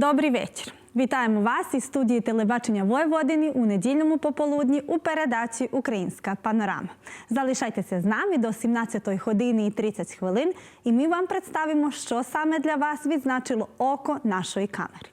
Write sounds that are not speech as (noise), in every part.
Добрий вечір. Вітаємо вас із студії телебачення воєводині у недільному пополудні у передачі Українська панорама. Залишайтеся з нами до 17 години і 30 хвилин, і ми вам представимо, що саме для вас відзначило око нашої камери.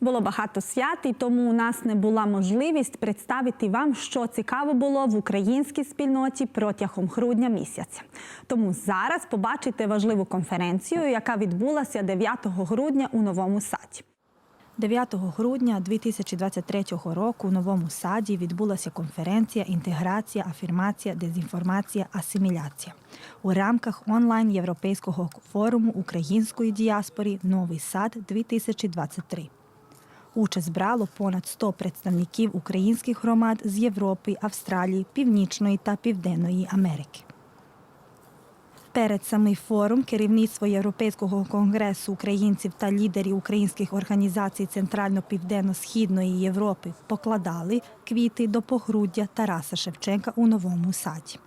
Було багато свят, і тому у нас не була можливість представити вам, що цікаво було в українській спільноті протягом грудня місяця. Тому зараз побачите важливу конференцію, яка відбулася 9 грудня у новому саді. 9 грудня 2023 року у новому саді відбулася конференція Інтеграція, афірмація, дезінформація, асиміляція у рамках онлайн європейського форуму української діаспори Новий сад 2023 Участь брало понад 100 представників українських громад з Європи, Австралії, Північної та Південної Америки. Перед самий форум керівництво Європейського конгресу українців та лідерів українських організацій Центрально-Південно-Східної Європи покладали квіти до погруддя Тараса Шевченка у новому саді.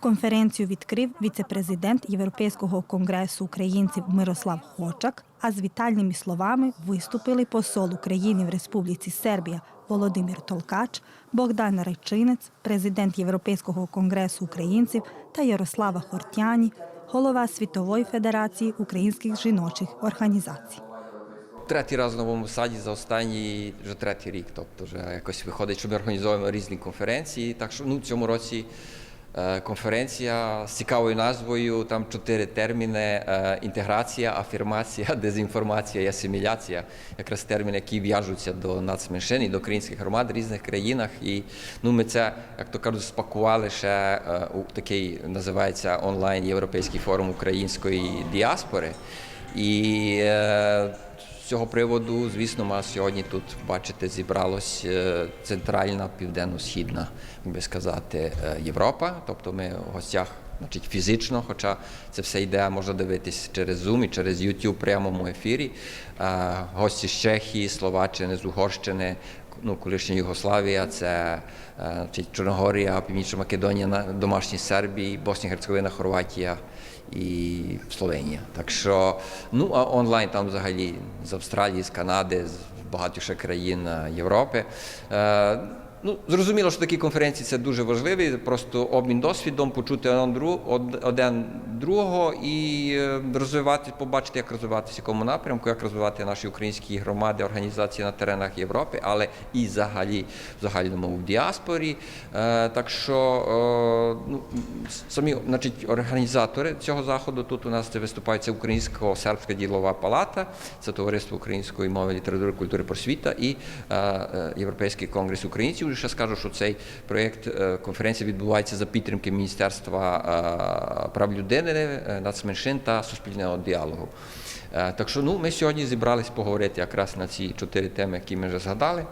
Конференцію відкрив віцепрезидент Європейського конгресу українців Мирослав Хочак. А з вітальними словами виступили посол України в Республіці Сербія Володимир Толкач, Богдан Речинець, президент Європейського конгресу українців та Ярослава Хортяні, голова Світової федерації українських жіночих організацій. Третій раз в новому саді за останній вже третій рік. Тобто, вже якось виходить, що ми організовуємо різні конференції. Так що ну, цьому році конференція з цікавою назвою, там чотири терміни: е, інтеграція, афірмація, (laughs) дезінформація і асиміляція. Якраз терміни, які в'яжуться до нацменшин і до українських громад в різних країнах. І ну, ми це, як то кажуть, спакували ще е, у такий називається онлайн Європейський форум української діаспори. І е, цього приводу, звісно, нас сьогодні тут бачите, зібралась е, центральна, південно-східна, як би сказати, е, Європа. Тобто ми в гостях, значить, фізично, хоча це все йде, можна дивитись через Zoom і через YouTube в прямому ефірі. Е, Гості з Чехії, Словаччини, з Угорщини. Ну, колишня Югославія, це е, Чорногорія, Північна Македонія, домашні Сербії, Боснія, Герцеговина, Хорватія і Словенія. Так що, ну а онлайн там взагалі з Австралії, з Канади, з багатьох країн е, Європи. Ну, зрозуміло, що такі конференції це дуже важливі. Просто обмін досвідом, почути один дру- од- один другого і е, розвивати, побачити, як розвиватися, в якому напрямку, як розвивати наші українські громади, організації на теренах Європи, але і взагалі в загальному в діаспорі. Е, Так що е, ну, самі значить, організатори цього заходу тут у нас це виступають це Українсько-сербська ділова палата, це товариство української мови, літератури, культури, просвіта і Європейський конгрес українців. Ще скажу, що цей проєкт е, конференції відбувається за підтримки Міністерства е, прав людини, е, нацменшин та суспільного діалогу. Так що ну, ми сьогодні зібрались поговорити якраз на ці чотири теми, які ми вже згадали.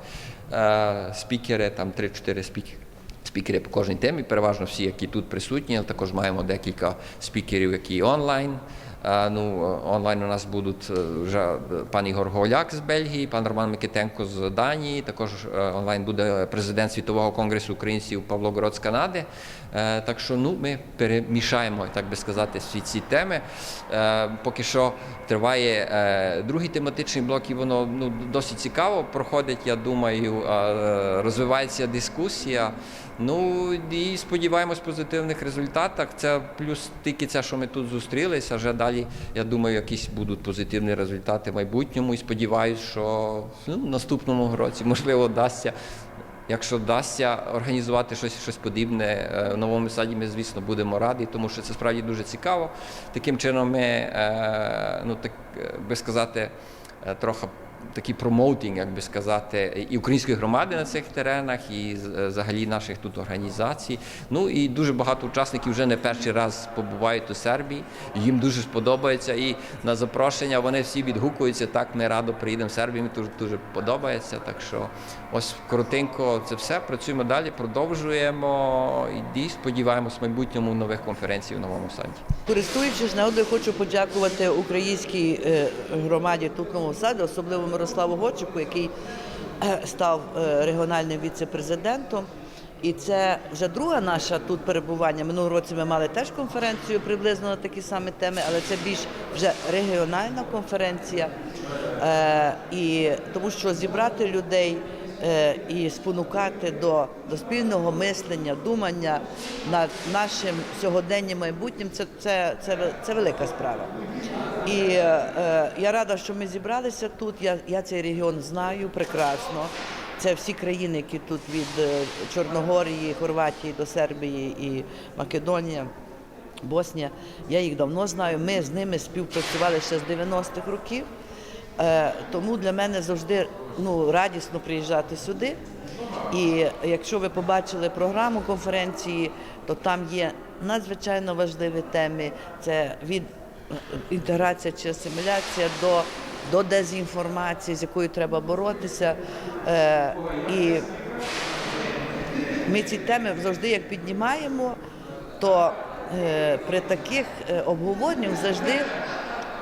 Спікери, там 3-4 спікери. Спікери по кожній темі, переважно всі, які тут присутні, але також маємо декілька спікерів, які онлайн. Ну, онлайн у нас будуть е, вже е, пан Ігор Голяк з Бельгії, пан Роман Микитенко з Данії. Також е, онлайн буде президент Світового конгресу українців Павло Город з Канади. Так що ну, ми перемішаємо, так би сказати, всі ці теми. Поки що триває другий тематичний блок, і воно ну, досить цікаво проходить, я думаю, розвивається дискусія. Ну і сподіваємось позитивних результатах. Це плюс тільки це, що ми тут зустрілися. Вже далі, я думаю, якісь будуть позитивні результати в майбутньому. І сподіваюся, що ну, наступному році можливо вдасться. Якщо вдасться організувати щось, щось подібне е, в новому саді, ми, звісно, будемо раді, тому що це справді дуже цікаво. Таким чином, ми, е, ну так е, би сказати, трохи такий промоутинг, як би сказати, і української громади на цих теренах, і е, взагалі наших тут організацій. Ну і дуже багато учасників вже не перший раз побувають у Сербії. Їм дуже сподобається. І на запрошення вони всі відгукуються. Так, ми радо приїдемо в Сербію. Мені дуже дуже подобається. Так що ось коротенько це все. Працюємо далі, продовжуємо і сподіваємось в майбутньому нових конференцій в новому саді. Користуючись нагодою, хочу подякувати українській е, громаді тут в Новому Саді, особливо Мирославу Гочику, який е, став е, регіональним віце-президентом. І це вже друга наша тут перебування. Минулого році ми мали теж конференцію приблизно на такі самі теми, але це більш вже регіональна конференція. Е, і тому що зібрати людей і спонукати до, до спільного мислення, думання над нашим сьогоденнім майбутнім це, це, це, це велика справа. І е, е, я рада, що ми зібралися тут. Я, я цей регіон знаю прекрасно. Це всі країни, які тут від е, Чорногорії, Хорватії до Сербії і Македонія. Боснія, я їх давно знаю. Ми з ними співпрацювали ще з 90-х років. Е, тому для мене завжди ну, радісно приїжджати сюди. І якщо ви побачили програму конференції, то там є надзвичайно важливі теми. Це від е, інтеграція чи асиміляція до, до дезінформації, з якою треба боротися. Е, і ми ці теми завжди як піднімаємо, то е, при таких е, обговореннях завжди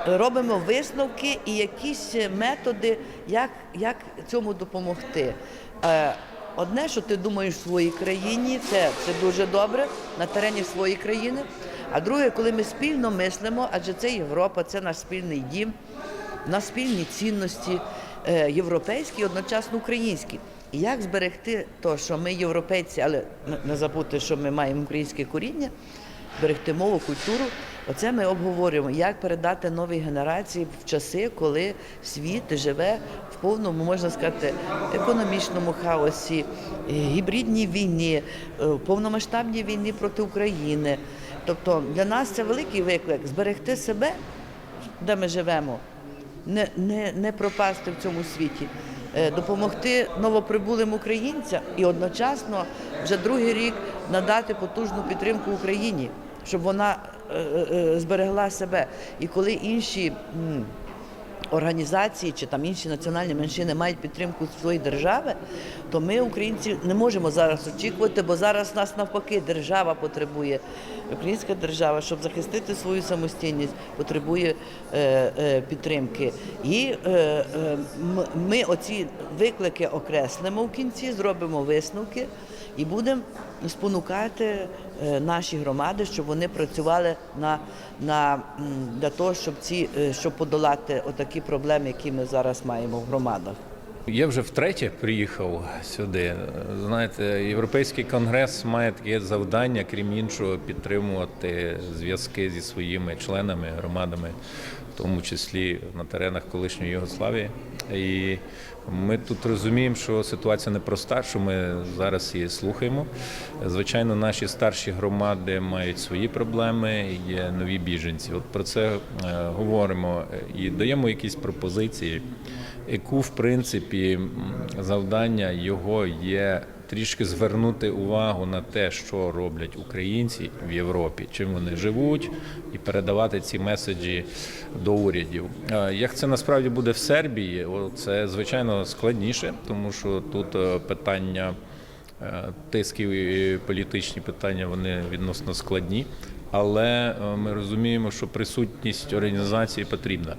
робимо висновки і якісь методи, як, як цьому допомогти. Е, одне, що ти думаєш в своїй країні, це, це дуже добре на терені своєї країни. А друге, коли ми спільно мислимо, адже це Європа, це наш спільний дім, на спільні цінності е, європейські одночасно українські. І як зберегти то, що ми європейці, але не забути, що ми маємо українське коріння, зберегти мову, культуру. Оце ми обговорюємо, як передати новій генерації в часи, коли світ живе в повному, можна сказати, економічному хаосі, е, гібридній війні, е, повномасштабній війні проти України. Тобто для нас це великий виклик зберегти себе, де ми живемо, не, не, не пропасти в цьому світі, е, допомогти новоприбулим українцям і одночасно вже другий рік надати потужну підтримку Україні, щоб вона зберегла себе. І коли інші організації чи там інші національні меншини мають підтримку своєї держави, то ми, українці, не можемо зараз очікувати, бо зараз нас навпаки держава потребує. Українська держава, щоб захистити свою самостійність, потребує е, е, підтримки. І е, е, ми оці виклики окреслимо в кінці, зробимо висновки і будемо спонукати е, наші громади, щоб вони працювали на, на для того, щоб ці е, щоб подолати отакі проблеми, які ми зараз маємо в громадах. Я вже втретє приїхав сюди. Знаєте, Європейський конгрес має таке завдання, крім іншого, підтримувати зв'язки зі своїми членами, громадами, в тому числі на теренах колишньої Югославії. І ми тут розуміємо, що ситуація непроста, що ми зараз її слухаємо. Звичайно, наші старші громади мають свої проблеми, є нові біженці. От про це е, говоримо і даємо якісь пропозиції яку в принципі завдання його є трішки звернути увагу на те, що роблять українці в Європі, чим вони живуть, і передавати ці меседжі до урядів. Е, Як це насправді буде в Сербії, це звичайно складніше, тому що тут е, питання е, тисків і політичні питання вони відносно складні. Але ми розуміємо, що присутність організації потрібна.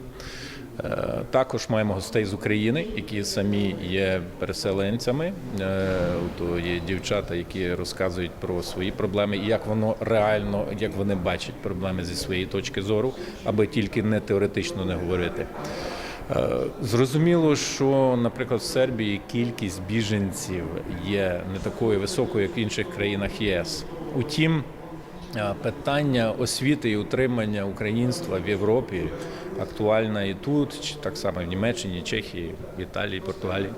Е, Також маємо гостей з України, які самі є переселенцями. Е, То є дівчата, які розказують про свої проблеми і як воно реально, як вони бачать проблеми зі своєї точки зору, аби тільки не теоретично не говорити. Е, Зрозуміло, що, наприклад, в Сербії кількість біженців є не такою високою, як в інших країнах ЄС. Утім, питання освіти і утримання українства в Європі актуальна і тут, так само в Німеччині, Чехії, Італії, Португалії,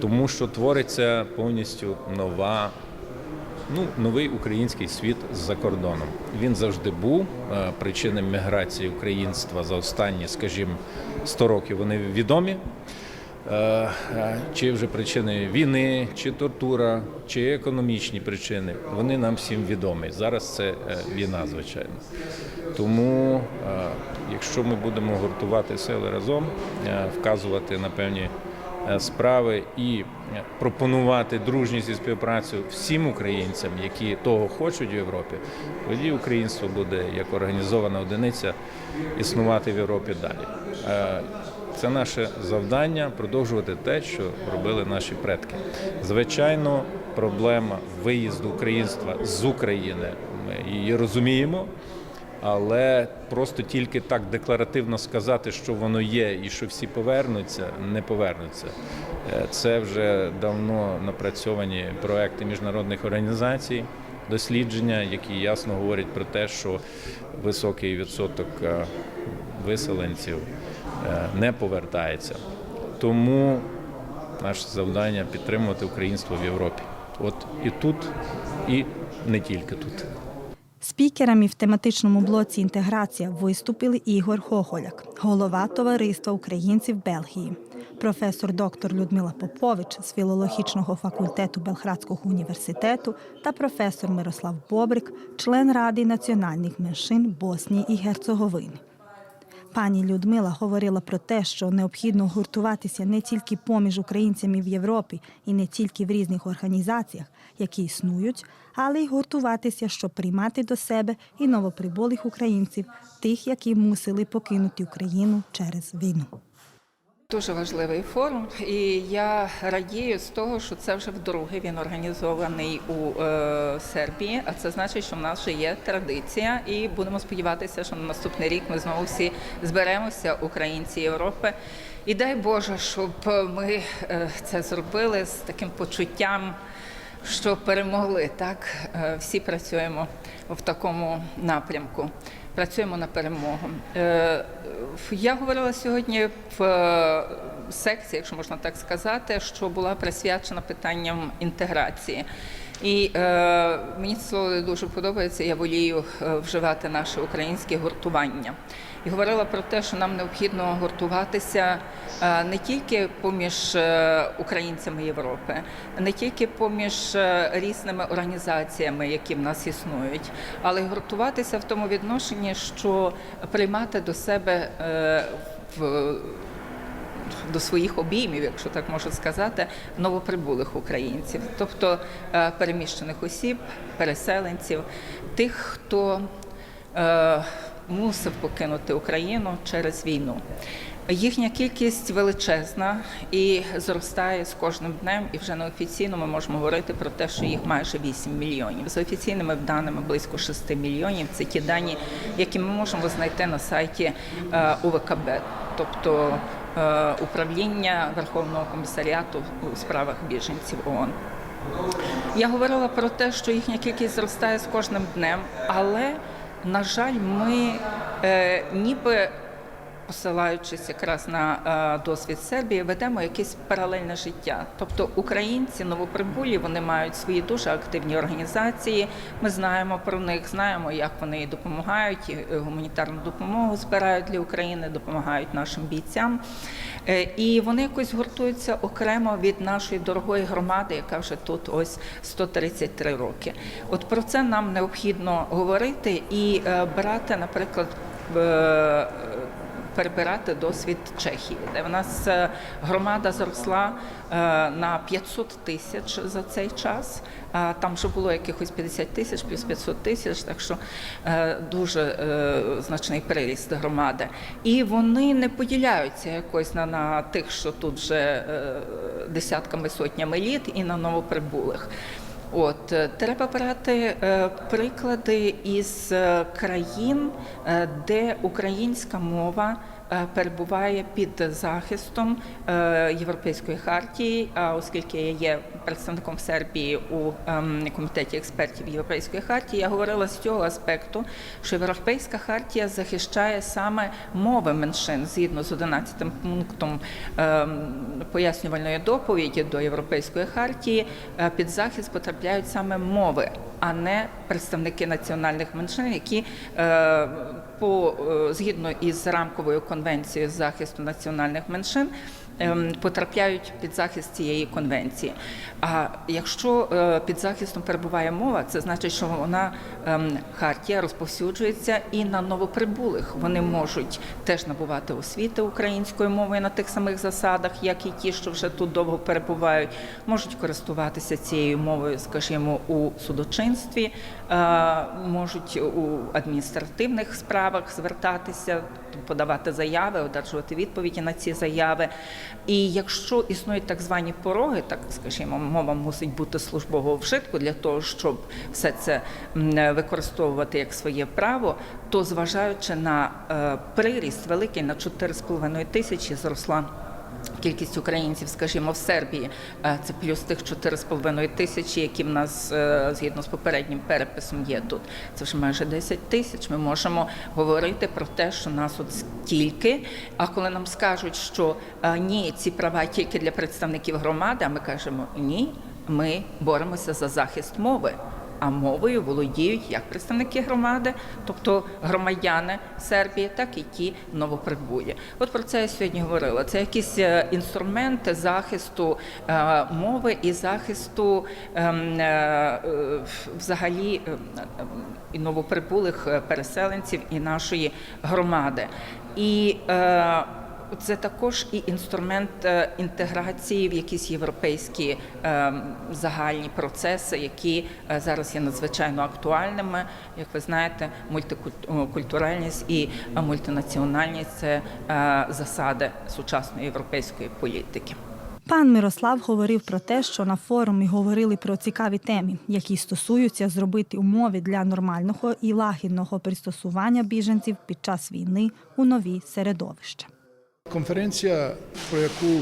тому що твориться повністю нова ну, новий український світ з-за кордоном. Він завжди був е, причини міграції українства за останні, скажімо, 100 років. Вони відомі. Е, Чи вже причини війни, чи тортура, чи економічні причини, вони нам всім відомі. Зараз це е, війна, звичайно. Тому, е, якщо ми будемо гуртувати сили разом, вказувати на певні справи і пропонувати дружність і співпрацю всім українцям, які того хочуть в Європі, тоді українство буде як організована одиниця існувати в Європі далі. Це наше завдання продовжувати те, що робили наші предки. Звичайно, проблема виїзду українства з України. Ми її розуміємо. Але просто тільки так декларативно сказати, що воно є і що всі повернуться, не повернуться. Е, Це вже давно напрацьовані проекти міжнародних організацій, дослідження, які ясно говорять про те, що високий відсоток е, виселенців не повертається. Тому наше завдання підтримувати українство в Європі. От і тут, і не тільки тут. Спікерами в тематичному блоці інтеграція виступили Ігор Хохоляк, голова товариства українців Бельгії, професор доктор Людмила Попович з філологічного факультету Белградського університету та професор Мирослав Бобрик, член Ради національних меншин Боснії і Герцеговини. Пані Людмила говорила про те, що необхідно гуртуватися не тільки поміж українцями в Європі і не тільки в різних організаціях, які існують, але й гуртуватися, щоб приймати до себе і новоприбулих українців, тих, які мусили покинути Україну через війну. Дуже важливий форум, і я радію з того, що це вже вдруге він організований у е, Сербії. А це значить, що в нас вже є традиція, і будемо сподіватися, що на наступний рік ми знову всі зберемося, українці Європи. І дай Боже, щоб ми е, це зробили з таким почуттям. Що перемогли так, Е, всі працюємо в такому напрямку. Працюємо на перемогу. Е, Я говорила сьогодні в е, секції, якщо можна так сказати, що була присвячена питанням інтеграції. І е, мені це слово дуже подобається. Я волію е, вживати наше українське гуртування. І говорила про те, що нам необхідно гуртуватися е, не тільки поміж е, українцями Європи, не тільки поміж різними організаціями, які в нас існують, але й гуртуватися в тому відношенні, що приймати до себе в до своїх обіймів, якщо так можу сказати, новоприбулих українців, тобто е, переміщених осіб, переселенців, тих, хто е, мусив покинути Україну через війну. Їхня кількість величезна і зростає з кожним днем, і вже неофіційно ми можемо говорити про те, що їх майже 8 мільйонів. За офіційними даними близько 6 мільйонів. Це ті дані, які ми можемо знайти на сайті е, УВКБ, тобто управління Верховного комісаріату у справах біженців ООН. Я говорила про те, що їхня кількість зростає з кожним днем, але, на жаль, ми е, ніби посилаючись якраз на е, досвід Сербії, ведемо якесь паралельне життя. Тобто українці новоприбулі вони мають свої дуже активні організації. Ми знаємо про них, знаємо, як вони допомагають і, е, гуманітарну допомогу збирають для України, допомагають нашим бійцям. Е, І вони якось гуртуються окремо від нашої дорогої громади, яка вже тут ось 133 роки. От про це нам необхідно говорити і брати, наприклад, перебирати досвід Чехії, де в нас е, громада зросла е, на 500 тисяч за цей час. А Там вже було якихось 50 тисяч, плюс 500 тисяч, так що е, дуже е, значний приріст громади. І вони не поділяються якось на, на тих, що тут вже е, десятками сотнями літ, і на новоприбулих. От е, треба брати е, приклади із е, країн, де українська мова перебуває під захистом е, Європейської хартії. Оскільки я є представником Сербії у ем, комітеті експертів Європейської хартії, я говорила з цього аспекту, що Європейська хартія захищає саме мови меншин згідно з 11 пунктом ем, пояснювальної доповіді до Європейської хартії. е, Під захист потрапляють саме мови, а не представники національних меншин, які е, по е, згідно із рамковою конвенцією захисту національних меншин. Ем, Потрапляють під захист цієї конвенції. А якщо е, під захистом перебуває мова, це значить, що вона ем, хартія розповсюджується і на новоприбулих. Вони можуть теж набувати освіти українською мовою на тих самих засадах, як і ті, що вже тут довго перебувають, можуть користуватися цією мовою, скажімо, у судочинстві, е, можуть у адміністративних справах звертатися, подавати заяви, одержувати відповіді на ці заяви. І якщо існують так звані пороги, так скажімо, мова мусить бути службового вжитку для того, щоб все це використовувати як своє право, то зважаючи на е, приріст великий на 4,5 тисячі зросла. Кількість українців, скажімо, в Сербії е, це плюс тих 4,5 тисячі, які в нас е, згідно з попереднім переписом є тут. Це вже майже 10 тисяч. Ми можемо говорити про те, що нас от стільки. А коли нам скажуть, що е, ні, ці права тільки для представників громади, а ми кажемо ні, ми боремося за захист мови. А мовою володіють як представники громади, тобто громадяни Сербії, так і ті новоприбулі. От про це я сьогодні говорила. Це якісь е, інструменти захисту е, мови і захисту ем, е, взагалі е, е, і новоприбулих переселенців і нашої громади. І це також і інструмент е, інтеграції в якісь європейські е, загальні процеси, які е, зараз є надзвичайно актуальними. Як ви знаєте, мультикультуральність і мультинаціональність це засади сучасної європейської політики. Пан Мирослав говорив про те, що на форумі говорили про цікаві теми, які стосуються зробити умови для нормального і лагідного пристосування біженців під час війни у нові середовища. Конференція, про яку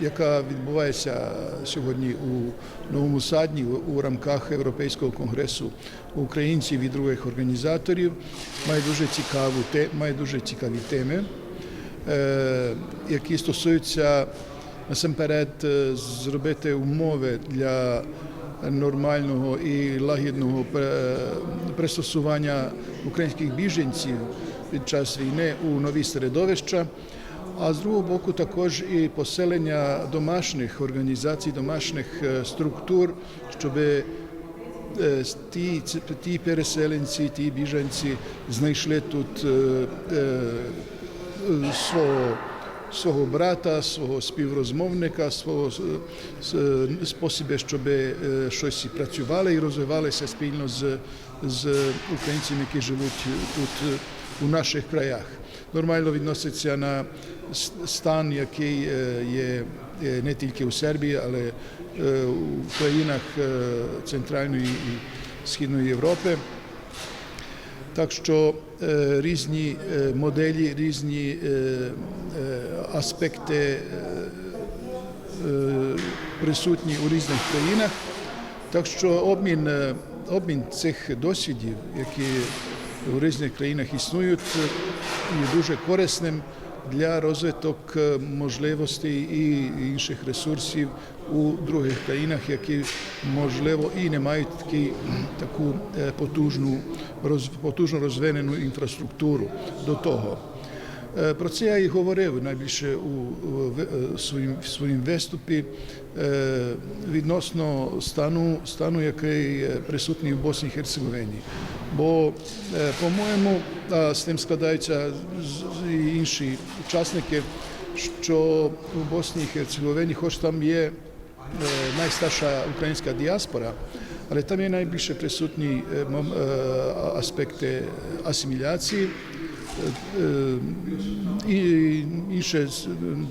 яка відбувається сьогодні у Новому Садні у- рамках Європейського конгресу українців і других організаторів, має дуже цікаву те- має дуже цікаві теми, е, які стосуються насамперед е, зробити умови для нормального і лагідного пристосування українських біженців під час війни у нові середовища. А з другого боку, також і поселення домашніх організацій, домашніх структур, щоб ті, ті переселенці, ті біженці знайшли тут свого, свого брата, свого співрозмовника, свого с- с- щоб щось працювали і розвивалися спільно з, з українцями, які живуть тут у наших краях. Нормально відноситься на стан, який е, є е, не тільки у Сербії, але е, у країнах Центральної і Східної Європи. Так що різні моделі, різні аспекти присутні у різних країнах. Так що обмін, обмін цих досвідів, які у різних країнах існують, е, є дуже корисним для розвиток е, можливостей і інших ресурсів у других країнах, які можливо і не мають такі, таку е, потужну, потужно розвинену інфраструктуру до того. Е, Про це я і говорив найбільше у е, своїм своїм виступі е, відносно стану, стану, який присутній в Босній і Херцеговині. Бо, по-моєму, з тим складаються інші учасники, що в Босній і Херцеговині, хоч там є найстарша українська діаспора, але там є найбільше присутні аспекти асиміляції. Е, і інше з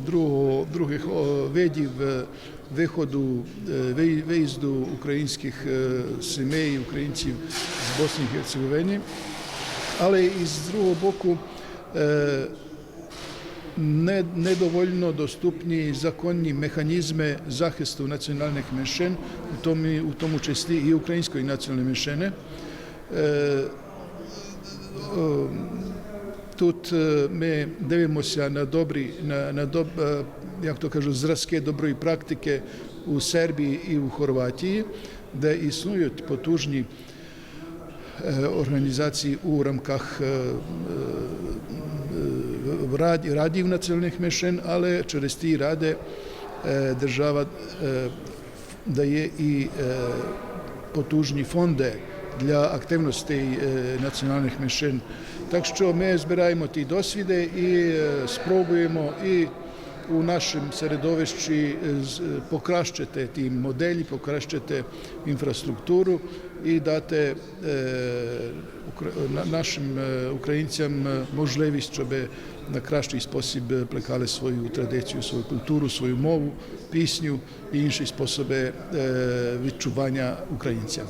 другого, других видів е, виходу, е, виїзду українських е, сімей, українців з Боснії і Герцеговини. Але і з другого боку е, недовольно доступні законні механізми захисту національних меншин, у тому, у тому числі і української національної меншини. Тут е, ми дивимося на добрі, на, на доб, е, як то кажуть, зразки доброї практики у Сербії і у Хорватії, де існують потужні е, організації у рамках радів національних меншин, але через ті ради держава дає і потужні фонди для активностей національних меншин. Так що ми збираємо ті досвіди і е, спробуємо і у нашому середовищі е, е, покращити ті моделі, покращити інфраструктуру і дати нашим українцям можливість, щоб на кращий спосіб плекали свою традицію, свою культуру, свою мову, пісню і інші способи відчування українцями.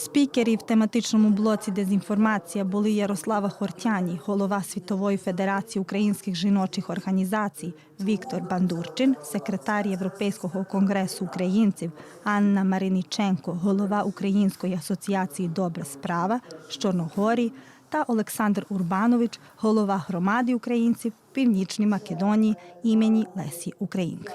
Спікери в тематичному блоці Дезінформація були Ярослава Хортяні, голова Світової федерації українських жіночих організацій, Віктор Бандурчин, секретар Європейського конгресу українців, Анна Мариніченко, голова Української асоціації Добра справа з Чорногорії та Олександр Урбанович, голова громади українців Північній Македонії імені Лесі Українки.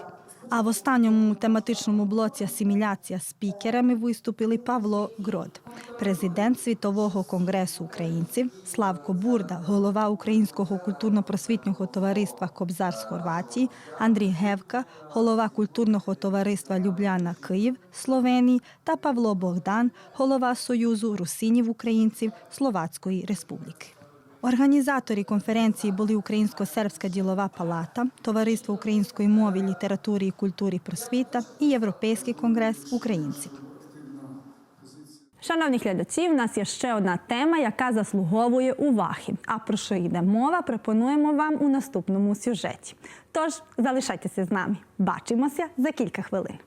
А в останньому тематичному блоці асиміляція спікерами виступили Павло Грод, президент Світового конгресу українців, Славко Бурда, голова Українського культурно-просвітнього товариства Кобзар з Хорватії, Андрій Гевка, голова культурного товариства Любляна Київ Словенії та Павло Богдан, голова Союзу русинів українців Словацької Республіки. Організаторі конференції були Українсько-сербська ділова палата, Товариство української мови, літератури і культури просвіта і Європейський конгрес українців. Шановні глядачі, в нас є ще одна тема, яка заслуговує уваги. А про що йде мова, пропонуємо вам у наступному сюжеті. Тож залишайтеся з нами. Бачимося за кілька хвилин.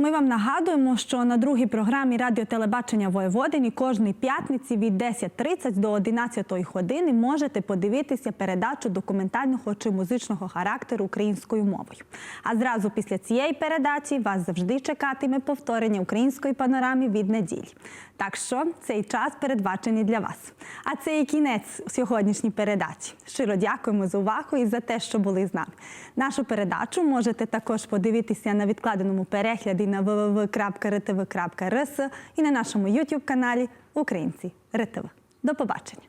Ми вам нагадуємо, що на другій програмі радіотелебачення Воєводині кожної п'ятниці від 10.30 до 11 години можете подивитися передачу документального чи музичного характеру українською мовою. А зразу після цієї передачі вас завжди чекатиме повторення української панорами від неділі. Так що цей час передбачений для вас. А це і кінець сьогоднішньої передачі. Щиро дякуємо за увагу і за те, що були з нами. Нашу передачу можете також подивитися на відкладеному перегляді на www.rtv.rs і на нашому YouTube каналі Українці РТВ. До побачення.